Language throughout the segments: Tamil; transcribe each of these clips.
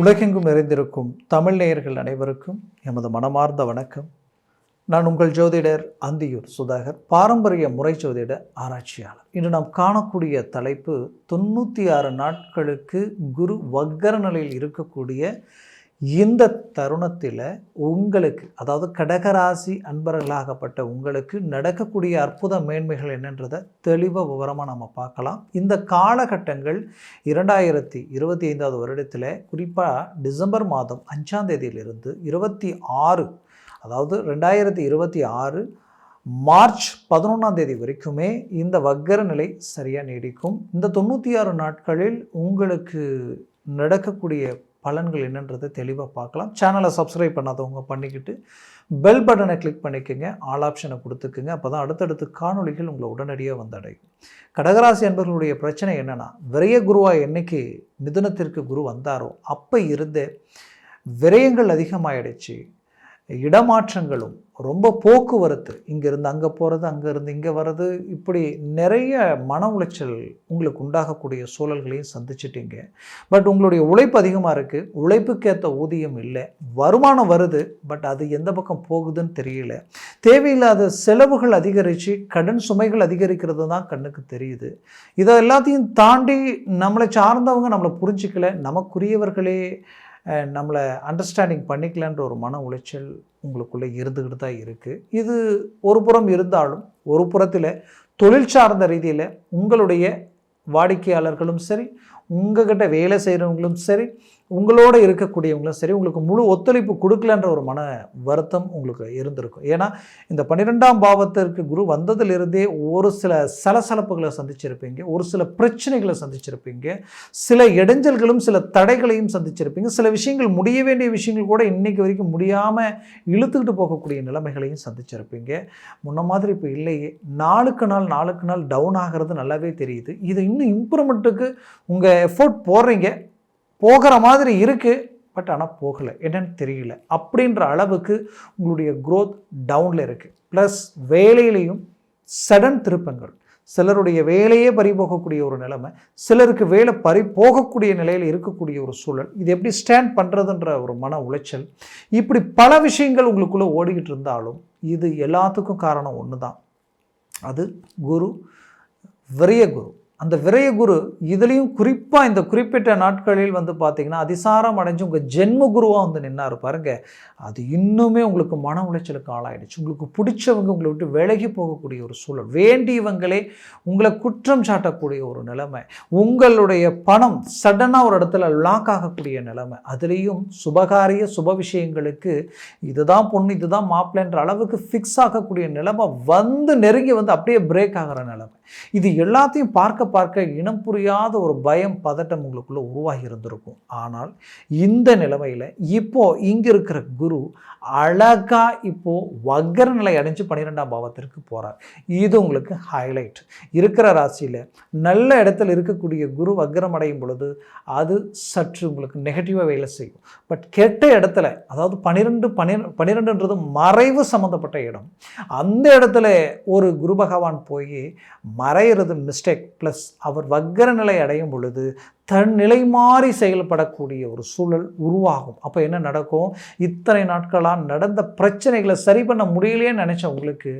உலகெங்கும் நிறைந்திருக்கும் தமிழ் நேயர்கள் அனைவருக்கும் எமது மனமார்ந்த வணக்கம். நான் உங்கள் ஜோதிடர் அந்தியூர் சுதாகர் பாரம்பரிய முறை ஜோதிட ஆராய்ச்சியாளர். இன்று நாம் காணக்கூடிய தலைப்பு தொண்ணூற்றி ஆறு நாட்களுக்கு குரு வக்கர நிலையில் இருக்கக்கூடிய இந்த தருணத்தில் உங்களுக்கு அதாவது கடகராசி அன்பர்களாகப்பட்ட உங்களுக்கு நடக்கக்கூடிய அற்புத மேன்மைகள் என்னன்றதை தெளிவாக விவரமாக நம்ம பார்க்கலாம். இந்த காலகட்டங்கள் இரண்டாயிரத்தி இருபத்தி ஐந்தாவது வருடத்தில் குறிப்பாக டிசம்பர் மாதம் அஞ்சாம் தேதியிலிருந்து இருபத்தி ஆறு அதாவது ரெண்டாயிரத்தி இருபத்தி ஆறு மார்ச் பதினொன்றாம் தேதி வரைக்குமே இந்த வக்கர நிலை சரியாக நீடிக்கும். இந்த தொண்ணூற்றி ஆறு நாட்களில் உங்களுக்கு நடக்கக்கூடிய பலன்கள் என்னன்றதை தெளிவாக பார்க்கலாம். சேனலை சப்ஸ்கிரைப் பண்ணாதவங்க பண்ணிக்கிட்டு பெல் பட்டனை கிளிக் பண்ணிக்கோங்க. ஆல் ஆப்ஷனை கொடுத்துக்குங்க. அப்போ தான் அடுத்தடுத்து காணொளிகள் உங்களை உடனடியாக வந்தடையும். கடகராசி என்பவர்களுடைய பிரச்சனை என்னென்னா விரைய குருவாக என்னைக்கு மிதுனத்திற்கு குரு வந்தாரோ அப்போ இருந்தே விரயங்கள் அதிகமாகிடுச்சு இடமாற்றங்களும் ரொம்ப போக்குவரத்து இங்கேருந்து அங்கே போகிறது அங்கேருந்து இங்கே வர்றது இப்படி நிறைய மன உளைச்சல் உங்களுக்கு உண்டாகக்கூடிய சூழல்களையும் சந்திச்சிட்டீங்க. பட் உங்களுடைய உழைப்பு அதிகமாக இருக்குது உழைப்புக்கேற்ற ஊதியம் இல்லை வருமானம் வருது பட் அது எந்த பக்கம் போகுதுன்னு தெரியல. தேவையில்லாத செலவுகள் அதிகரித்து கடன் சுமைகள் அதிகரிக்கிறது தான் கண்ணுக்கு தெரியுது. இதை எல்லாத்தையும் தாண்டி நம்மளை சார்ந்தவங்க நம்மளை புரிஞ்சிக்கல நமக்குரியவர்களே நம்மளை அண்டர்ஸ்டாண்டிங் பண்ணிக்கலான்ற ஒரு மன உளைச்சல் உங்களுக்குள்ளே இருந்துக்கிட்டு தான் இருக்குது இது ஒரு புறம் இருந்தாலும் ஒரு புறத்தில் தொழில் சார்ந்த ரீதியில் உங்களுடைய வாடிக்கையாளர்களும் சரி உங்கள்கிட்ட வேலை செய்கிறவங்களும் சரி உங்களோட இருக்கக்கூடியவங்களும் சரி உங்களுக்கு முழு ஒத்துழைப்பு கொடுக்கலன்ற ஒரு மன வருத்தம் உங்களுக்கு இருந்திருக்கும். ஏன்னா இந்த பன்னிரெண்டாம் பாவத்திற்கு குரு வந்ததிலிருந்தே ஒரு சில சலசலப்புகளை சந்திச்சிருப்பீங்க ஒரு சில பிரச்சனைகளை சந்திச்சிருப்பீங்க சில இடைஞ்சல்களும் சில தடைகளையும் சந்திச்சிருப்பீங்க சில விஷயங்கள் முடிய வேண்டிய விஷயங்கள் கூட இன்னைக்கு வரைக்கும் முடியாமல் இழுத்துக்கிட்டு போகக்கூடிய நிலைமைகளையும் சந்திச்சிருப்பீங்க. முன்ன மாதிரி இப்போ இல்லையே. நாளுக்கு நாள் நாளுக்கு நாள் டவுன் ஆகிறது நல்லாவே தெரியுது. இது இன்னும் இம்ப்ரூவ்மெண்ட்டுக்கு உங்கள் எஃபோர்ட் போடுறீங்க. போகிற மாதிரி இருக்குது பட் ஆனால் போகலை. என்னன்னு தெரியல. அப்படின்ற அளவுக்கு உங்களுடைய க்ரோத் டவுனில் இருக்குது ப்ளஸ் வேலையிலையும் சடன் திருப்பங்கள். சிலருடைய வேலையே பறி போகக்கூடிய ஒரு நிலைமை சிலருக்கு வேலை பறி போகக்கூடிய நிலையில் இருக்கக்கூடிய ஒரு சூழல். இது எப்படி ஸ்டாண்ட் பண்ணுறதுன்ற ஒரு மன உளைச்சல். இப்படி பல விஷயங்கள் உங்களுக்குள்ளே ஓடிக்கிட்டு இருந்தாலும் இது எல்லாத்துக்கும் காரணம் ஒன்று தான் அது குரு வெறிய குரு. அந்த விரய குரு இதுலேயும் குறிப்பாக இந்த குறிப்பிட்ட நாட்களில் வந்து பார்த்தீங்கன்னா அதிசாரம் அடைஞ்சு உங்கள் ஜென்ம குருவாக வந்து நின்னார் பாருங்க. அது இன்னுமே உங்களுக்கு மன உளைச்சலுக்கு ஆளாயிடுச்சு. உங்களுக்கு பிடிச்சவங்க உங்களை விட்டு விலகி போகக்கூடிய ஒரு சூழல். வேண்டியவங்களே உங்களை குற்றம் சாட்டக்கூடிய ஒரு நிலைமை. உங்களுடைய பணம் சடனாக ஒரு இடத்துல லாக் ஆகக்கூடிய நிலைமை. அதுலேயும் சுபகாரிய சுப விஷயங்களுக்கு இதுதான் பொண்ணு இதுதான் மாப்பிள்ளைன்ற அளவுக்கு ஃபிக்ஸ் ஆகக்கூடிய நிலைமை வந்து நெருங்கி வந்து அப்படியே பிரேக் ஆகிற நிலைமை. இது எல்லாத்தையும் பார்க்க பார்க்க இனம் புரியாத ஒரு பயம் பதட்டம் உங்களுக்குள்ளே உருவாகி இருந்திருக்கும். ஆனால் இந்த நிலைமையில் இப்போ இங்கே இருக்கிற குரு அழகா இப்போ வக்கர நிலை அடைஞ்சு பன்னிரெண்டாம் பாவத்திற்கு போறார். இது உங்களுக்கு ஹைலைட் இருக்கிற ராசியில் நல்ல இடத்துல இருக்கக்கூடிய குரு வக்கரம் அடையும் பொழுது அது சற்று உங்களுக்கு நெகட்டிவாக வேலை செய்யும். பட் கெட்ட இடத்துல அதாவது பன்னிரெண்டு பன்னிரெண்டு பன்னிரெண்டுன்றது மறைவு சம்மந்தப்பட்ட இடம். அந்த இடத்துல ஒரு குரு பகவான் போய் மறையிறது மிஸ்டேக் ப்ளஸ் அவர் வக்கர நிலை அடையும் பொழுது தன் நிலை மாறி செயல்படக்கூடிய ஒரு சூழல் உருவாகும். அப்போ என்ன நடக்கும்? இத்தனை நாட்களாக நடந்த பிரச்சனைகளை சரி பண்ண முடியலையேன்னு நினச்ச உங்களுக்கு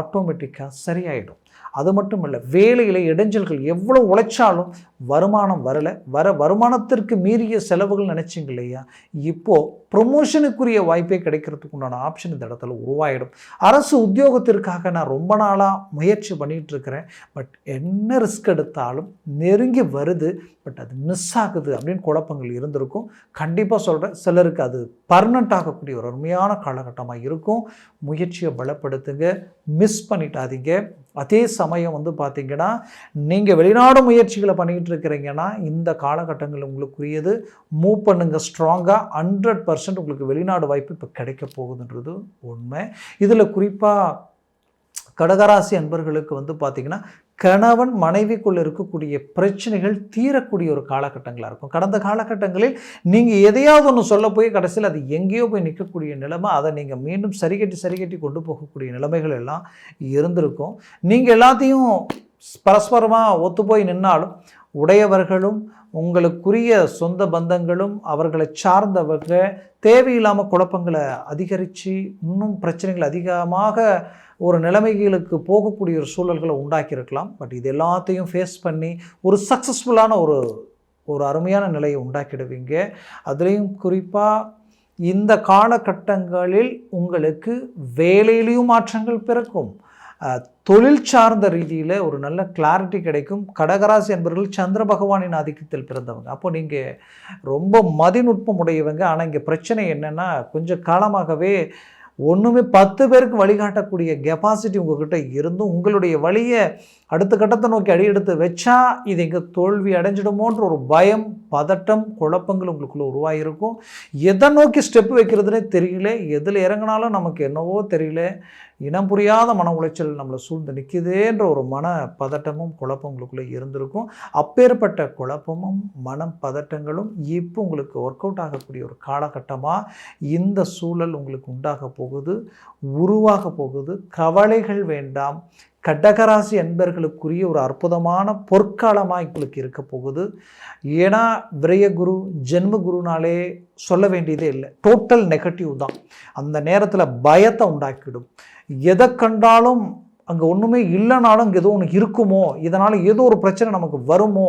ஆட்டோமேட்டிக்காக சரியாயிடும். அது மட்டும் இல்லை வேலையில் இடைஞ்சல்கள் எவ்வளோ உழைச்சாலும் வருமானம் வரலை. வர வருமானத்திற்கு மீறிய செலவுகள் நினச்சிங்க இல்லையா? இப்போது ப்ரொமோஷனுக்குரிய வாய்ப்பே கிடைக்கிறதுக்கு உண்டான ஆப்ஷன் இந்த இடத்துல உருவாயிடும். அரசு உத்தியோகத்திற்காக நான் ரொம்ப நாளாக முயற்சி பண்ணிகிட்டு இருக்கிறேன். பட் என்ன ரிஸ்க் எடுத்தாலும் நெருங்கி வருது. பட் அது மிஸ் ஆகுது அப்படின்னு குழப்பங்கள் இருந்திருக்கும். கண்டிப்பாக சொல்கிறேன் சிலருக்கு அது பர்மனண்ட் ஆகக்கூடிய ஒரு அருமையான காலகட்டமாக இருக்கும். முயற்சியை பலப்படுத்துங்க மிஸ் பண்ணிட்டாதீங்க. அதே சமயம் வந்து பார்த்தீங்கன்னா நீங்கள் வெளிநாடு முயற்சிகளை பண்ணிக்கிட்டு இருக்கிறீங்கன்னா இந்த காலகட்டங்கள் உங்களுக்குரியது. மூவ் பண்ணுங்கள் ஸ்ட்ராங்காக ஹண்ட்ரட் பர்சன்ட் உங்களுக்கு வெளிநாடு வாய்ப்பு இப்போ கிடைக்க போகுதுன்றது உண்மை. இதில் குறிப்பாக கடகராசி அன்பர்களுக்கு வந்து பார்த்திங்கன்னா கணவன் மனைவிக்குள் இருக்கக்கூடிய பிரச்சனைகள் தீரக்கூடிய ஒரு காலகட்டங்களாக இருக்கும். கடந்த காலகட்டங்களில் நீங்கள் எதையாவது ஒன்று சொல்ல போய் கடைசியில் அது எங்கேயோ போய் நிற்கக்கூடிய நிலைமை அதை நீங்கள் மீண்டும் சரிகட்டி சரிகட்டி கொண்டு போகக்கூடிய நிலைமைகள் எல்லாம் இருந்திருக்கும். நீங்கள் எல்லாத்தையும் பரஸ்பரமாக ஒத்து போய் நின்னாலும் உடையவர்களும் உங்களுக்குரிய சொந்த பந்தங்களும் அவர்களை சார்ந்தவங்க தேவையில்லாமல் குழப்பங்களை அதிகரித்து இன்னும் பிரச்சனைகள் அதிகமாக ஒரு நிலைமைகளுக்கு போகக்கூடிய ஒரு சூழல்களை உண்டாக்கியிருக்கலாம். பட் இது எல்லாத்தையும் ஃபேஸ் பண்ணி ஒரு சக்ஸஸ்ஃபுல்லான ஒரு ஒரு அருமையான நிலையை உண்டாக்கிடுவீங்க. அதுலேயும் குறிப்பாக இந்த காலகட்டங்களில் உங்களுக்கு வேலையிலையும் மாற்றங்கள் பிறக்கும். தொழில் சார்ந்த ரீதியில் ஒரு நல்ல கிளாரிட்டி கிடைக்கும். கடகராசி என்பவர்கள் சந்திர பகவானின் ஆதிக்கத்தில் பிறந்தவங்க. அப்போ நீங்கள் ரொம்ப மதிநுட்பம் உடையவங்க. ஆனால் இங்கே பிரச்சனை என்னென்னா கொஞ்சம் காலமாகவே ஒன்றுமே பத்து பேருக்கு வழிகாட்டக்கூடிய கெப்பாசிட்டி உங்ககிட்ட இருந்தும் உங்களுடைய வழியை அடுத்த கட்டத்தை நோக்கி அடியெடுத்து வச்சா இது எங்கே தோல்வி அடைஞ்சிடுமோன்ற ஒரு பயம் பதட்டம் குழப்பங்கள் உங்களுக்குள்ளே உருவாகிருக்கும் எதை நோக்கி ஸ்டெப் வைக்கிறதுனே தெரியல. எதில் இறங்கினாலும் நமக்கு என்னவோ தெரியல. இனம் புரியாத மன உளைச்சல் நம்மளை சூழ்ந்து நிற்குதேன்ற ஒரு மன பதட்டமும் குழப்பம் உங்களுக்குள்ளே இருந்திருக்கும். அப்பேற்பட்ட குழப்பமும் மனம் பதட்டங்களும் இப்போ உங்களுக்கு ஒர்க் அவுட் ஆகக்கூடிய ஒரு காலகட்டமாக இந்த சூழல் உங்களுக்கு உண்டாக போகுது உருவாக போகுது. கவலைகள் வேண்டாம். கடகராசி அன்பர்களுக்குரிய ஒரு அற்புதமான பொற்காலமாக உங்களுக்கு இருக்க போகுது. ஏன்னா விரயகுரு ஜென்ம குருனாலே சொல்ல வேண்டியதே இல்லை. டோட்டல் நெகட்டிவ் தான். அந்த நேரத்தில் பயத்தை உண்டாக்கிடும் எதை கண்டாலும் அங்கே ஒன்றுமே இல்லைனாலும் அங்கே ஏதோ ஒன்று இருக்குமோ? இதனால் ஏதோ ஒரு பிரச்சனை நமக்கு வருமோ?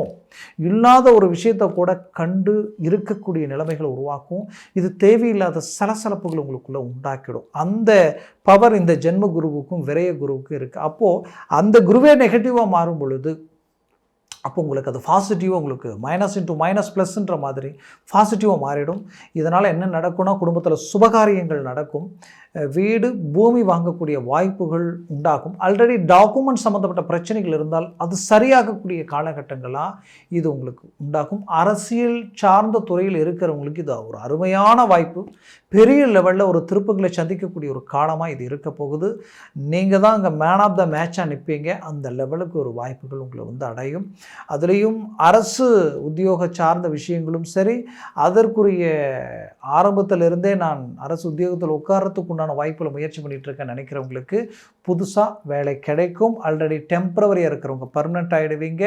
இல்லாத ஒரு விஷயத்தை கூட கண்டு இருக்கக்கூடிய நிலைமைகளை உருவாக்கும். இது தேவையில்லாத சலசலப்புகள் உங்களுக்குள்ளே உண்டாக்கிடும். அந்த பவர் இந்த ஜென்ம குருவுக்கும் விரைய குருவுக்கும் இருக்குது அப்போது அந்த குருவே நெகட்டிவாக மாறும் பொழுது அப்போ உங்களுக்கு அது பாசிட்டிவாக உங்களுக்கு மைனஸ் இன்ட்டு மைனஸ் ப்ளஸ்ன்ற மாதிரி பாசிட்டிவாக மாறிடும். இதனால் என்ன நடக்கும்னா குடும்பத்தில் சுபகாரியங்கள் நடக்கும். வீடு பூமி வாங்கக்கூடிய வாய்ப்புகள் உண்டாகும். ஆல்ரெடி டாக்குமெண்ட் சம்மந்தப்பட்ட பிரச்சனைகள் இருந்தால் அது சரியாகக்கூடிய காலகட்டங்களாக இது உங்களுக்கு உண்டாகும். அரசியல் சார்ந்த துறையில் இருக்கிறவங்களுக்கு இது ஒரு அருமையான வாய்ப்பு. பெரிய லெவலில் ஒரு திருப்பங்களை சந்திக்கக்கூடிய ஒரு காலமாக இது இருக்க போகுது. நீங்கள் தான் அங்கே மேன் ஆஃப் த மேட்சாக நிற்பீங்க அந்த லெவலுக்கு ஒரு வாய்ப்புகள் உங்களை வந்து அடையும். அதுலேயும் அரசு உத்தியோக சார்ந்த விஷயங்களும் சரி அதற்குரிய ஆரம்பத்தில் இருந்தே நான் அரசு உத்தியோகத்தில் உட்காரத்துக்கு உண்டான வாய்ப்புகளை முயற்சி பண்ணிட்டு இருக்கேன் நினைக்கிறவங்களுக்கு புதுசாக வேலை கிடைக்கும். ஆல்ரெடி டெம்பரவரியாக இருக்கிறவங்க பர்மனெண்ட் ஆகிடுவீங்க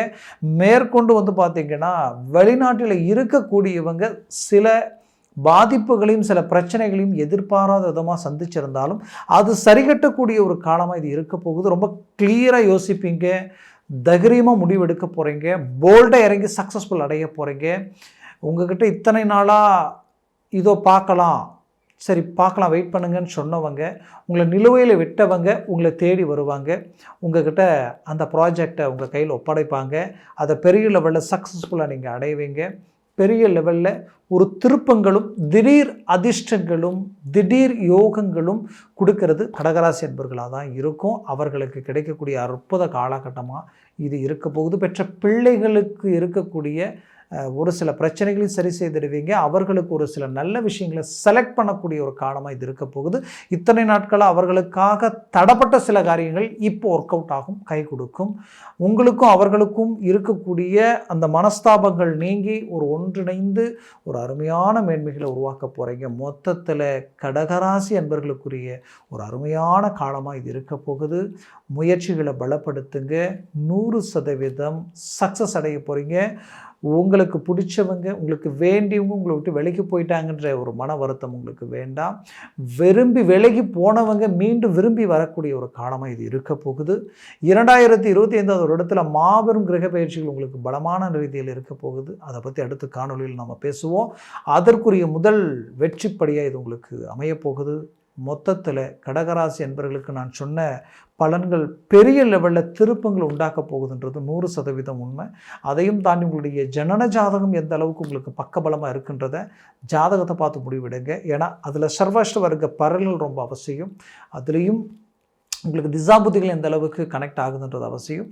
மேற்கொண்டு வந்து பார்த்திங்கன்னா வெளிநாட்டில் இருக்கக்கூடியவங்க சில பாதிப்புகளையும் சில பிரச்சனைகளையும் எதிர்பாராத விதமாக சந்திச்சிருந்தாலும் அது சரிகட்டக்கூடிய ஒரு காலமாக இது இருக்க போகுது. ரொம்ப கிளியராக யோசிப்பீங்க. தைரியமாக முடிவெடுக்க போகிறீங்க போல்டாக இறங்கி சக்ஸஸ்ஃபுல் அடைய போகிறீங்க உங்ககிட்ட இத்தனை நாளாக இதோ பார்க்கலாம். சரி பார்க்கலாம் வெயிட் பண்ணுங்கன்னு சொன்னவங்க உங்களை நிலுவையில் விட்டவங்க உங்களை தேடி வருவாங்க. உங்ககிட்ட அந்த ப்ராஜெக்டை உங்கள் கையில் ஒப்படைப்பாங்க. அதை பெரிய லெவலில் சக்ஸஸ்ஃபுல்லாக நீங்கள் அடைவீங்க. பெரிய லெவலில் ஒரு திருப்பங்களும் திடீர் அதிர்ஷ்டங்களும் திடீர் யோகங்களும் கொடுக்கறது கடகராசி என்பர்களாக தான் இருக்கும். அவர்களுக்கு கிடைக்கக்கூடிய அற்புத காலகட்டமாக இது இருக்க போகுது. பெற்ற பிள்ளைகளுக்கு இருக்கக்கூடிய ஒரு சில பிரச்சனைகளையும் சரி செய்திடுவீங்க. அவர்களுக்கு ஒரு சில நல்ல விஷயங்களை செலக்ட் பண்ணக்கூடிய ஒரு காலமாக இது இருக்க போகுது. இத்தனை நாட்களாக அவர்களுக்காக தடப்பட்ட சில காரியங்கள் இப்போ ஒர்க் அவுட் ஆகும் கை கொடுக்கும். உங்களுக்கும் அவர்களுக்கும் இருக்கக்கூடிய அந்த மனஸ்தாபங்கள் நீங்கி ஒரு ஒன்றிணைந்து ஒரு அருமையான மேன்மைகளை உருவாக்க போகிறீங்க மொத்தத்தில் கடகராசி அன்பர்களுக்குரிய ஒரு அருமையான காலமாக இது இருக்க போகுது. முயற்சிகளை பலப்படுத்துங்க. நூறு சதவீதம் சக்ஸஸ் அடைய போகிறீங்க உங்களுக்கு பிடிச்சவங்க உங்களுக்கு வேண்டியவங்க உங்களை விட்டு விலகி போயிட்டாங்கன்ற ஒரு மன வருத்தம் உங்களுக்கு வேண்டாம். விரும்பி விலகி போனவங்க மீண்டும் விரும்பி வரக்கூடிய ஒரு காலமாக இது இருக்க போகுது. இரண்டாயிரத்தி இருபத்தி ஐந்தாவது வருடத்தில் மாபெரும் கிரக பயிற்சிகள் உங்களுக்கு பலமான ரீதியில் இருக்க போகுது. அதை பற்றி அடுத்த காணொளியில் நம்ம பேசுவோம். அதற்குரிய முதல் வெற்றிப்படியாக இது உங்களுக்கு அமையப்போகுது மொத்தத்தில் கடகராசி என்பவர்களுக்கு நான் சொன்ன பலன்கள் பெரிய லெவலில் திருப்பங்கள் உண்டாக்க போகுதுன்றது நூறு சதவீதம் உண்மை. அதையும் தாண்டி உங்களுடைய ஜனன ஜாதகம் எந்த அளவுக்கு உங்களுக்கு பக்கபலமாக இருக்குன்றத ஜாதகத்தை பார்த்து முடிவிடுங்க. ஏன்னா அதில் சர்வாஷ்ட வர்க்க பரல்கள் ரொம்ப அவசியம். அதுலேயும் உங்களுக்கு திசாபுதிகள் எந்த அளவுக்கு கனெக்ட் ஆகுதுன்றது அவசியம்.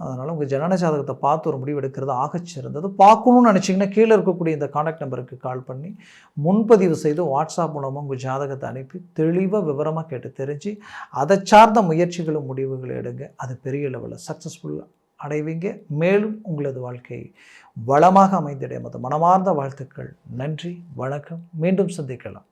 அதனால் உங்கள் ஜனன ஜாதகத்தை பார்த்து ஒரு முடிவு எடுக்கிறது ஆகச்சிறந்தது பார்க்கணும்னு நினச்சிங்கன்னா கீழே இருக்கக்கூடிய இந்த காண்டாக்ட் நம்பருக்கு கால் பண்ணி முன்பதிவு செய்து வாட்ஸ்அப் மூலமாக உங்கள் ஜாதகத்தை அனுப்பி தெளிவாக விவரமாக கேட்டு தெரிஞ்சு அதை சார்ந்த முயற்சிகளும் முடிவுகளை எடுங்க. அது பெரிய லெவலில் சக்ஸஸ்ஃபுல்லாக அடைவீங்க. மேலும் உங்களது வாழ்க்கை வளமாக அமைந்திட மத மனமார்ந்த வாழ்த்துக்கள். நன்றி வணக்கம். மீண்டும் சந்திக்கலாம்.